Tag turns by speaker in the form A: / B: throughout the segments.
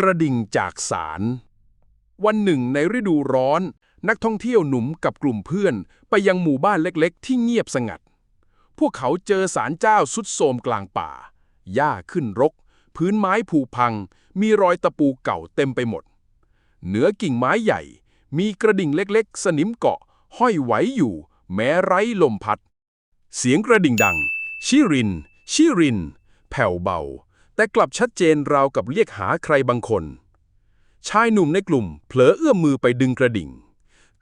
A: กระดิ่งจากสารวันหนึ่งในฤดูร้อน นักท่องเที่ยวหนุ่มกับกลุ่มเพื่อน ไปยังหมู่บ้านเล็กๆ ที่เงียบสงัด พวกเขาเจอสารเจ้าสุดโทมกลางป่า หญ้าขึ้นรก พื้นไม้ผุพัง มีรอยตะปูเก่าเต็มไปหมด เหนือกิ่งไม้ใหญ่ มีกระดิ่งเล็กๆ สนิมเกาะ ห้อยไหวอยู่ แม้ไร้ลมพัด เสียงกระดิ่งดัง ชิริน ชิริน แผ่วเบา แต่กลับชัดเจนราวกับเรียกหาใครบางคน ชายหนุ่มในกลุ่ม เผลอเอื้อมมือไปดึงกระดิ่ง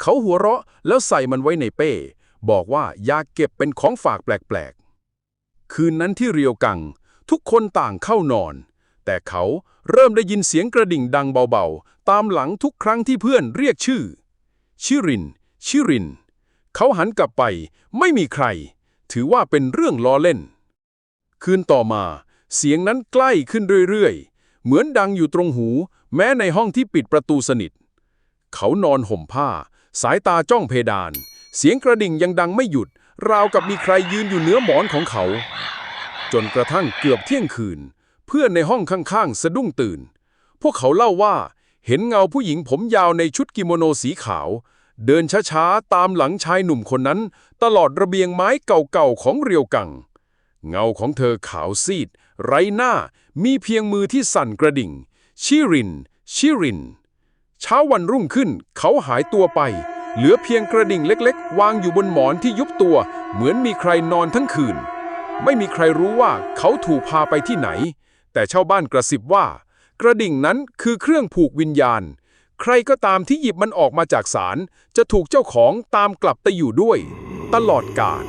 A: เขาหัวเราะแล้วใส่มันไว้ในเป้ บอกว่าอยากเก็บเป็นของฝากแปลกๆ คืนนั้นที่เรียวกัง ทุกคนต่างเข้านอน แต่เขาเริ่มได้ยินเสียงกระดิ่งดังเบาๆ ตามหลังทุกครั้งที่เพื่อนเรียกชื่อ ชิริน ชิริน เขาหันกลับไปไม่มีใคร ถือว่าเป็นเรื่องล้อเล่น คืนต่อมา เสียงนั้นใกล้ขึ้นเรื่อยๆ เหมือนดังอยู่ตรงหู แม้ในห้องที่ปิดประตูสนิท เขานอนห่มผ้า สายตาจ้องเพดาน เสียงกระดิ่งยังดังไม่หยุด ราวกับมีใครยืนอยู่เหนือหมอนของเขา จนกระทั่งเกือบเที่ยงคืน เพื่อนในห้องข้างๆ สะดุ้งตื่น พวกเขาเล่าว่าเห็นเงาผู้หญิงผมยาวในชุดกิโมโนสีขาว เดินช้าๆ ตามหลังชายหนุ่มคนนั้น ตลอดระเบียงไม้เก่าๆของเรียวกัง เงาของเธอขาวซีด ไรหน้า มีเพียงมือที่สั่นกระดิ่ง ชิริน ชิริน เช้าวันรุ่งขึ้นเขาหายตัวไป เหลือเพียงกระดิ่งเล็กๆ วางอยู่บนหมอนที่ยุบตัว เหมือนมีใครนอนทั้งคืน ไม่มีใครรู้ว่าเขาถูกพาไปที่ไหน แต่ชาวบ้านกระซิบว่า กระดิ่งนั้นคือเครื่องผูกวิญญาณ ใครก็ตามที่หยิบมันออกมาจากศาลจะถูกเจ้าของตามกลับไปอยู่ด้วย ตลอดกาล